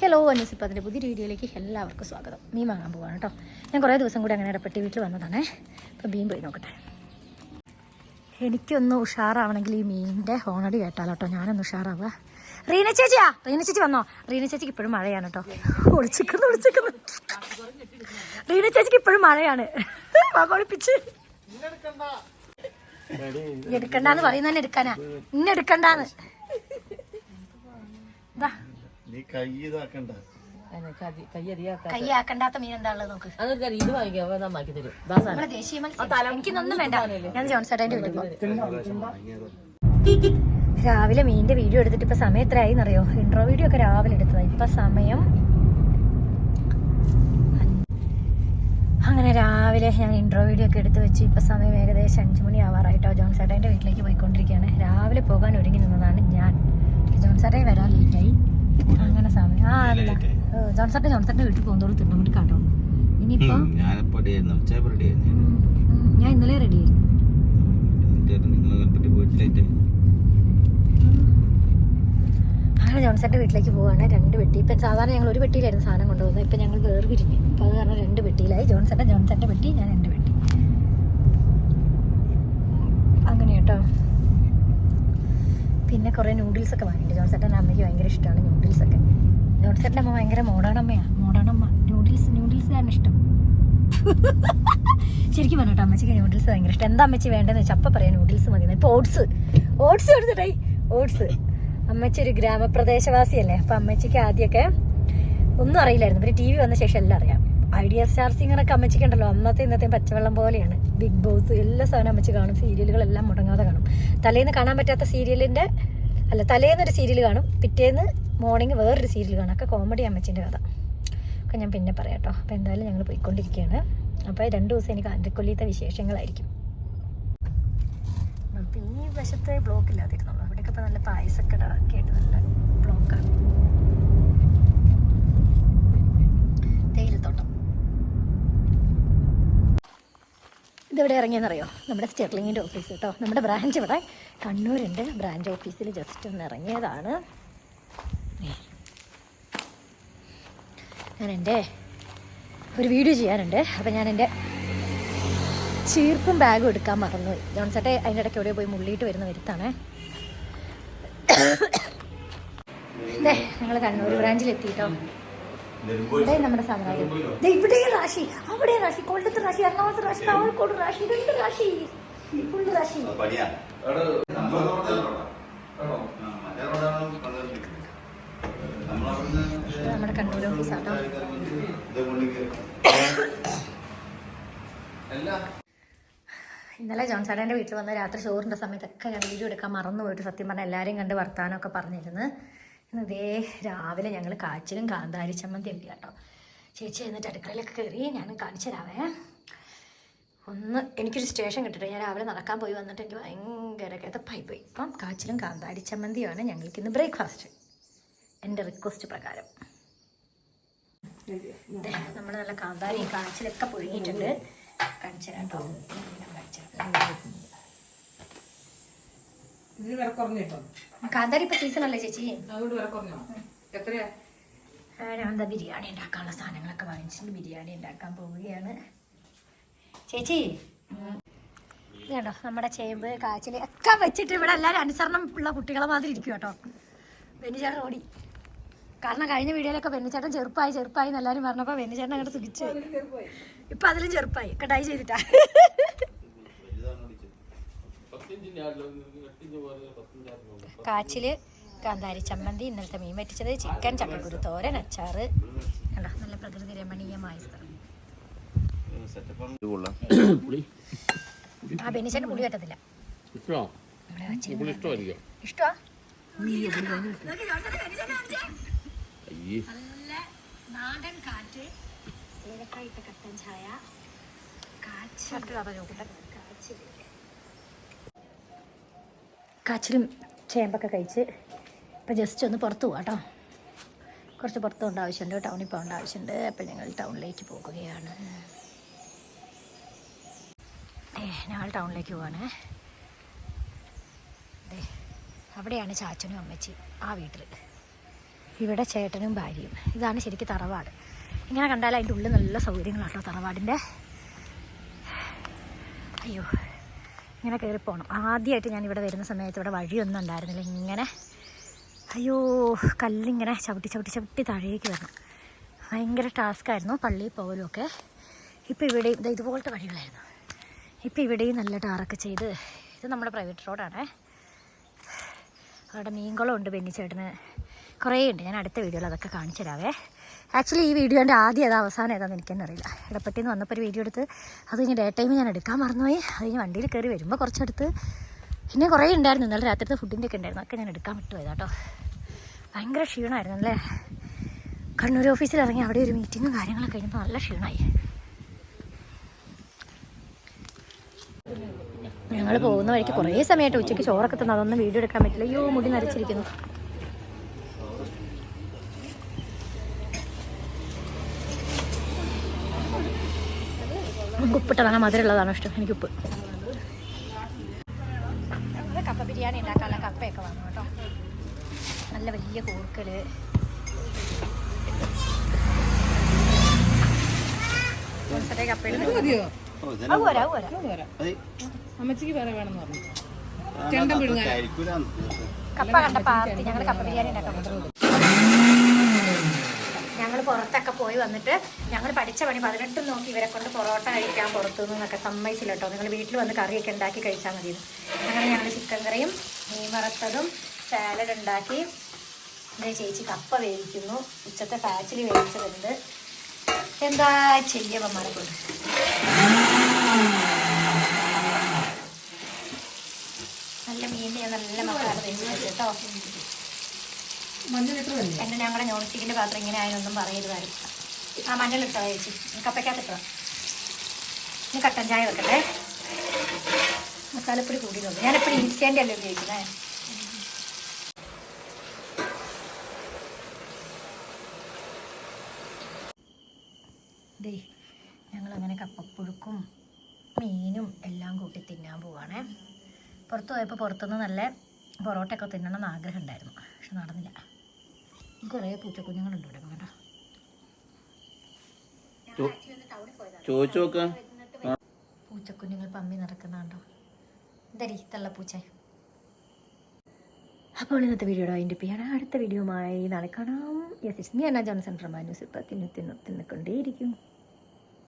Hello അന്വേഷിപ്പം അതിന്റെ പുതിയ വീഡിയോയിലേക്ക് എല്ലാവർക്കും സ്വാഗതം. മീൻ വാങ്ങാൻ പോവാണ് കേട്ടോ. ഞാൻ കുറേ ദിവസം കൂടി അങ്ങനെ ഇടപെട്ടി വീട്ടിൽ വന്നതാണേ. അപ്പോൾ മീൻ പോയി നോക്കട്ടെ. എനിക്കൊന്ന് ഉഷാറാവണമെങ്കിൽ ഈ മീനിന്റെ ഹോണടി കേട്ടാലോ കേട്ടോ. ഞാനൊന്ന് ഉഷാറാവുക. റീന ചേച്ചിയാ? റീന ചേച്ചി വന്നോ? റീന ചേച്ചിക്ക് ഇപ്പോഴും മഴയാണ് കേട്ടോ. ഒളിച്ചിക്കുന്നു ഒളിച്ചിക്കുന്നു. റീന ചേച്ചിക്ക് ഇപ്പോഴും മഴയാണ്. ഒളിപ്പിച്ച് എടുക്കണ്ടെന്ന് പറയുന്നതന്നെ എടുക്കാനാ. ഇന്നെടുക്കണ്ടാന്ന്. നീ കൈ ഇതാക്കണ്ട. കൈ ആക്കണ്ടാത്ത മീൻ എന്താ ഉള്ളത് നോക്ക്. അതൊക്കെ ഇത് തരും. ദാസാണ് നമ്മുടെ ദേശീയ മത്സ്യം. എനിക്കൊന്നും വേണ്ട. ഞാൻ ജോൺസേട്ടന്റെ വീട്ടിൽ രാവിലെ മീനിന്റെ വീഡിയോ എടുത്തിട്ട് ഇപ്പൊ സമയം എത്രയായി അറിയോ ഇൻട്രോ വീഡിയോ ഒക്കെ രാവിലെ എടുത്തതാ. ഇപ്പൊ സമയം അങ്ങനെ രാവിലെ ഞാൻ ഇൻട്രോ വീഡിയോ ഒക്കെ എടുത്ത് വെച്ച് ഇപ്പൊ സമയം ഏകദേശം അഞ്ചു മണി ആവാറായിട്ടോ. ജോൺ ജോൺസേട്ടന്റെ വീട്ടിലേക്ക് പോയിക്കൊണ്ടിരിക്കുകയാണ്. രാവിലെ പോകാൻ ഒരുങ്ങി നിന്നതാണ് ഞാൻ. ജോൺ ജോൺസേട്ടൻ വരാൻ ലേറ്റായി അങ്ങനെ സമയം ആ അല്ല ജോൺസേട്ടൻ ജോൺസേട്ടന്റെ വീട്ടിൽ പോകുന്നതോട് തിരുവനന്തപുരം കാട്ടോ ഇനിയിപ്പോ ഞാനിപ്പോ ഞാൻ ഇന്നലെ റെഡി ആയിരുന്നു. അങ്ങനെ ജോൺസന്റെ വീട്ടിലേക്ക് പോവാണ്. രണ്ട് പെട്ടി. ഇപ്പം സാധാരണ ഞങ്ങൾ ഒരു പെട്ടിയിലായിരുന്നു സാധനം കൊണ്ടുപോകുന്നത്. ഇപ്പം ഞങ്ങൾ വേർപിരിഞ്ഞ് അപ്പം അത് കാരണം രണ്ട് പെട്ടിയിലായി. ജോൺസന്റെ ജോൺസന്റെ പെട്ടി ഞാൻ രണ്ട് പെട്ടി. അങ്ങനെ കേട്ടോ. പിന്നെ കുറേ നൂഡിൽസ് ഒക്കെ വാങ്ങിയിട്ടുണ്ട്. ജോൺസേട്ടന്റെ അമ്മയ്ക്ക് ഭയങ്കര ഇഷ്ടമാണ് നൂഡിൽസ് ഒക്കെ. ജോൺസേട്ടന്റെ അമ്മ ഭയങ്കര മോഡാണമ്മയാണ് മോഡാണമ്മ നൂഡിൽസ് നൂഡിൽസ് ആണ് ഇഷ്ടം. ശരിക്കും പറഞ്ഞോട്ടോ അമ്മച്ചിക്ക് നൂഡിൽസ് ഭയങ്കര ഇഷ്ടം. എന്താ അമ്മച്ചി വേണ്ടതെന്ന് വെച്ചാൽ അപ്പം പറയാം. നൂഡിൽസ് മതി. ഇപ്പോൾ ഓട്സ് ഓട്സ് എടുത്തിട്ടായി ഓട്സ് അമ്മച്ചി ഒരു ഗ്രാമപ്രദേശവാസിയല്ലേ. അപ്പം അമ്മച്ചിക്ക് ആദ്യമൊക്കെ ഒന്നും അറിയില്ലായിരുന്നു. പിന്നെ ടി വി വന്ന ശേഷം എല്ലാം അറിയാം. ഐഡിയ സ്റ്റാർ സിംഗറൊക്കെ അമ്മച്ചിക്ക് ഉണ്ടല്ലോ അന്നത്തെ ഇന്നത്തെ പച്ചവെള്ളം പോലെയാണ്. ബിഗ് ബോസ് എല്ലാ സാധനം അമ്മച്ചി കാണും. സീരിയലുകളെല്ലാം മുടങ്ങാതെ കാണും. തലേന്ന് കാണാൻ പറ്റാത്ത സീരിയലിന്റെ അല്ല തലേന്ന് ഒരു സീരിയൽ കാണും. പിറ്റേന്ന് മോർണിംഗ് വേറൊരു സീരിയൽ കാണും. ഒക്കെ കോമഡി അമ്മച്ചിന്റെ കഥ. ഒക്കെ ഞാൻ പിന്നെ പറയാം കേട്ടോ അപ്പോൾ എന്തായാലും ഞങ്ങൾ പോയിക്കൊണ്ടിരിക്കുകയാണ്. അപ്പോൾ രണ്ട് ദിവസം എനിക്ക് ആൻഡ്രക്കൊല്ലിയത്തെ വിശേഷങ്ങളായിരിക്കും. ഈ വശത്തെ ബ്ലോക്ക് ഇല്ലാതിരുന്നുള്ളൂ ഇതെവിടെ ഇറങ്ങിയെന്നറിയോ? നമ്മുടെ സ്റ്റെർലിങ്ങിന്റെ ഓഫീസ് കേട്ടോ. നമ്മുടെ ബ്രാഞ്ച് ഇവിടെ. കണ്ണൂരുണ്ട്. ബ്രാഞ്ച് ഓഫീസിൽ ജസ്റ്റ് ഒന്ന് ഇറങ്ങിയതാണ്. ഞാൻ എന്റെ ഒരു വീഡിയോ ചെയ്യാനുണ്ട്. അപ്പം ഞാൻ എന്റെ ചീർപ്പും ബാഗും എടുക്കാൻ മറന്നു ജോൺസട്ടെ അതിന്റെ ഇടയ്ക്ക് എവിടെയോ പോയി മുള്ളിയിട്ട് വരുന്ന വരുത്താണേ. ഞങ്ങൾ കണ്ണൂർ ബ്രാഞ്ചിൽ എത്തിയിട്ടോ ഇവിടെ നമ്മുടെ സാമ്രാജ്യം ദേ ഇവിടെ റാശി. അവിടെ റാശി. കൊല്ലത്ത് റാശി എറണാകുളത്ത് റാശി കാസർഗോഡ് റാശി രണ്ട് റാശി. ഫുള്ള് റാഷി നമ്മുടെ കണ്ണൂർ ഓഫീസാട്ടോ ഇന്നലെ ജോൺസാഡേന്റെ വീട്ടിൽ വന്ന രാത്രി ചോറിന്റെ സമയത്തൊക്കെ ഞാൻ വീഡിയോ എടുക്കാൻ മറന്നു പോയിട്ട് സത്യം പറഞ്ഞാൽ എല്ലാവരെയും കണ്ട് വർത്താനമൊക്കെ പറഞ്ഞിരുന്നു. ഇതേ രാവിലെ ഞങ്ങൾ കാച്ചിലും കാന്താരി ചമ്മന്തി ഉണ്ട് കേട്ടോ ചേച്ചി എന്നിട്ട് അടുക്കളയിലൊക്കെ കയറി ഞാൻ കാണിച്ചു തരാവേ. ഒന്ന് എനിക്കൊരു സ്റ്റേഷൻ കിട്ടട്ടെ. ഞാൻ രാവിലെ നടക്കാൻ പോയി വന്നിട്ട് എനിക്ക് ഭയങ്കര കിതപ്പായി പോയി. അപ്പം കാച്ചിലും കാന്താരി ചമ്മന്തിയാണ് ഞങ്ങൾക്ക് ഇന്ന് ബ്രേക്ക്ഫാസ്റ്റ് എന്റെ റിക്വസ്റ്റ് പ്രകാരം. നമ്മൾ നല്ല കാന്താരി കാച്ചിലൊക്കെ പുഴുങ്ങിയിട്ടുണ്ട്. കാണിച്ചു കേട്ടോ. കാണിച്ചു തരാം. വില കുറഞ്ഞു കേട്ടോ കാന്താരി ഇപ്പൊ സീസൺ അല്ലേ ചേച്ചി? എന്താ ബിരിയാണി ഉണ്ടാക്കാനുള്ള സാധനങ്ങളൊക്കെ വാങ്ങിച്ചിട്ട് ബിരിയാണി ഉണ്ടാക്കാൻ പോവുകയാണ്. ചേച്ചി? കേട്ടോ നമ്മുടെ ചേമ്പ് കാച്ചിൽ ഒക്കെ വെച്ചിട്ട് ഇവിടെ എല്ലാവരും അനുസരണം ഉള്ള കുട്ടികളെ മാതിരി ഇരിക്കും കേട്ടോ. ബെന്നിച്ചേട്ടൻ ഓടി. കാരണം കഴിഞ്ഞ വീഡിയോയിലൊക്കെ ബെന്നിച്ചേട്ടൻ ചെറുപ്പായി ചെറുപ്പായി എന്ന് എല്ലാവരും പറഞ്ഞപ്പോൾ ബെന്നിച്ചേട്ടൻ അങ്ങോട്ട് സുഖിച്ചു ഇപ്പൊ അതിലും ചെറുപ്പായി. കട്ടായി ചെയ്തിട്ടാ. കാച്ചിൽ കാന്താരി ചമ്മന്തി ഇന്നലത്തെ മീൻ വറ്റിച്ചത് ചിക്കൻ ചക്കക്കുരു തോരൻ അച്ചാറ് കണ്ടോ? നല്ല പ്രകൃതി രമണീയമായ സ്ഥലം. ആ പുളി വച്ചിരുന്നു. ഇഷ്ടമാ? നല്ല നാടൻ കാറ്റ് ഏലക്കായിട്ട് കട്ടൻ ചായ കാച്ചിൽ കാച്ചിലും ചേമ്പൊക്കെ കഴിച്ച് ഇപ്പം ജസ്റ്റ് ഒന്ന് പുറത്ത് പോവാം കേട്ടോ. കുറച്ച് പുറത്ത് പോകേണ്ട ആവശ്യമുണ്ട്. ടൗണിൽ പോകേണ്ട ആവശ്യമുണ്ട്. അപ്പോൾ ഞങ്ങൾ ടൗണിലേക്ക് പോകുകയാണ്. ഞങ്ങൾ ടൗണിലേക്ക് പോവാണ്. അതെ അവിടെയാണ് ചാച്ചനും അമ്മച്ചി ആ വീട്ടിൽ. ഇവിടെ ചേട്ടനും ഭാര്യയും. ഇതാണ് ശരിക്കും തറവാട്. ഇങ്ങനെ കണ്ടാൽ അതിന്റെ ഉള്ളിൽ നല്ല സൗകര്യങ്ങളാട്ടോ തറവാടിന്റെ. അയ്യോ. ഇങ്ങനെ കയറി പോകണം ആദ്യമായിട്ട് ഞാൻ ഇവിടെ വരുന്ന സമയത്ത് ഇവിടെ വഴിയൊന്നും ഉണ്ടായിരുന്നില്ല. ഇങ്ങനെ അയ്യോ കല്ലിങ്ങനെ ചവിട്ടി ചവിട്ടി ചവിട്ടി താഴേക്ക് വരണം. ഭയങ്കര ടാസ്ക്കായിരുന്നു പള്ളിയിൽ പോകലുമൊക്കെ ഇപ്പോൾ ഇവിടെയും ദേ ഇതുപോലത്തെ വഴികളായിരുന്നു. ഇപ്പോൾ ഇവിടെയും നല്ല ടാറൊക്കെ ചെയ്ത് ഇത് നമ്മുടെ പ്രൈവറ്റ് റോഡാണേ അവിടെ മീൻകുളം ഉണ്ട് ബെന്നിച്ചേട്ടന്. കുറേ ഉണ്ട് ഞാൻ അടുത്ത വീഡിയോയിൽ അതൊക്കെ കാണിച്ചു തരാവേ ആക്ച്വലി ഈ വീഡിയോന്റെ ആദ്യം ഏതാ അവസാനം ഏതാണെന്ന് എനിക്കെന്നെ അറിയില്ല ഇടപെട്ടി നിന്ന് വന്നപ്പോൾ ഒരു വീഡിയോ എടുത്ത് അത് കഴിഞ്ഞ് ഡേ ടൈം ഞാൻ എടുക്കാൻ മറന്നുപോയി. അത് കഴിഞ്ഞ് വണ്ടിയിൽ കയറി വരുമ്പോൾ കുറച്ചെടുത്ത് പിന്നെ കുറേ ഉണ്ടായിരുന്നു. ഇന്നലെ രാത്രിത്തെ ഫുഡിന്റെ ഒക്കെ ഉണ്ടായിരുന്നു. അതൊക്കെ ഞാൻ എടുക്കാൻ പറ്റുമോ കേട്ടോ ഭയങ്കര ക്ഷീണമായിരുന്നു അല്ലേ? കണ്ണൂർ ഓഫീസിൽ ഇറങ്ങി അവിടെ ഒരു മീറ്റിങ്ങും കാര്യങ്ങളൊക്കെ കഴിഞ്ഞപ്പോൾ നല്ല ക്ഷീണമായി ഞങ്ങൾ പോകുന്ന വഴിക്ക് കുറേ സമയമായിട്ട് ഉച്ചയ്ക്ക് ചോറൊക്കെ തന്നെ. അതൊന്നും വീഡിയോ എടുക്കാൻ പറ്റില്ല. അയ്യോ മുടി നരച്ചിരിക്കുന്നു. നമുക്ക് മധുര മധുരമുള്ളതാണ് ഇഷ്ടം എനിക്ക് ഉപ്പ്. കപ്പ ബിരിയാണി ഉണ്ടാക്കാനുള്ള കപ്പയൊക്കെ വാങ്ങും കേട്ടോ. നല്ല വലിയ അമ്മച്ചിക്ക് വേറെ വേണമെന്ന് പറഞ്ഞു. കഴിക്കൂല. കപ്പ കണ്ട പാർട്ടി ഞങ്ങൾ കപ്പ ബിരിയാണി ഉണ്ടാക്കാൻ പോകുന്നു ഞങ്ങൾ പുറത്തൊക്കെ പോയി വന്നിട്ട് ഞങ്ങൾ പഠിച്ച പണി പതിനെട്ടും നോക്കി ഇവരെ കൊണ്ട് പൊറോട്ട കഴിക്കാൻ പുറത്തു നിന്നൊക്കെ സമ്മതിച്ചില്ല കേട്ടോ. നിങ്ങൾ വീട്ടിൽ വന്ന് കറിയൊക്കെ ഉണ്ടാക്കി കഴിച്ചാൽ മതി അങ്ങനെ ഞങ്ങൾ ചിക്കൻ കറിയും മീൻ വറുത്തതും സാലഡ് ഉണ്ടാക്കി. എന്റെ ചേച്ചി കപ്പ വേവിക്കുന്നു. ഉച്ചത്തെ പാച്ചിൽ വേവിച്ചതുണ്ട്. എന്താ ചെയ്യവന്മാരെ കൊണ്ട് നല്ല മീൻ ഞാൻ നല്ല മക്കളാണ് കേട്ടോ. എന്റെ ഞങ്ങളുടെ നോൺ സ്റ്റിക്കിന്റെ പാത്രം ഇങ്ങനെ ആയതൊന്നും പറയരുതാരും ആ മഞ്ഞൾ ഇട്ടോ ചേച്ചി? കപ്പയ്ക്കകത്ത് ഇട്ടോ? ഇനി കട്ടൻ ചായ വെക്കട്ടെ. മസാലപ്പൊടി കൂടി തോന്നി ഞാനെപ്പോഴും ഇൻസ്റ്റന്റ് അല്ലേ ഉപയോഗിക്കുന്നത് ദേ ഞങ്ങളങ്ങനെ കപ്പപ്പുഴുക്കും മീനും എല്ലാം കൂട്ടി തിന്നാൻ പോവാണേ. പുറത്ത് പോയപ്പോൾ പുറത്തുനിന്ന് നല്ല പൊറോട്ടയൊക്കെ തിന്നണം എന്ന് ആഗ്രഹം ഉണ്ടായിരുന്നു. പക്ഷെ നടന്നില്ല. കുറേ പൂച്ചക്കുഞ്ഞുങ്ങളുണ്ട് ഇവിടെ? കേട്ടോ ചോദിച്ചു നോക്കാം. പൂച്ചക്കുഞ്ഞുങ്ങൾ പമ്മി നടക്കുന്നുണ്ടോ എന്തരി തള്ളപ്പൂച്ച അപ്പോൾ ഇന്നത്തെ വീഡിയോയുടെ അതിന്റെ പിയാണ് അടുത്ത വീഡിയോയുമായി നാളെ കാണാം. Yes it's me Anna Johnson from ഇപ്പം തിന്നു തിന്നു തിന്നിക്കൊണ്ടേയിരിക്കും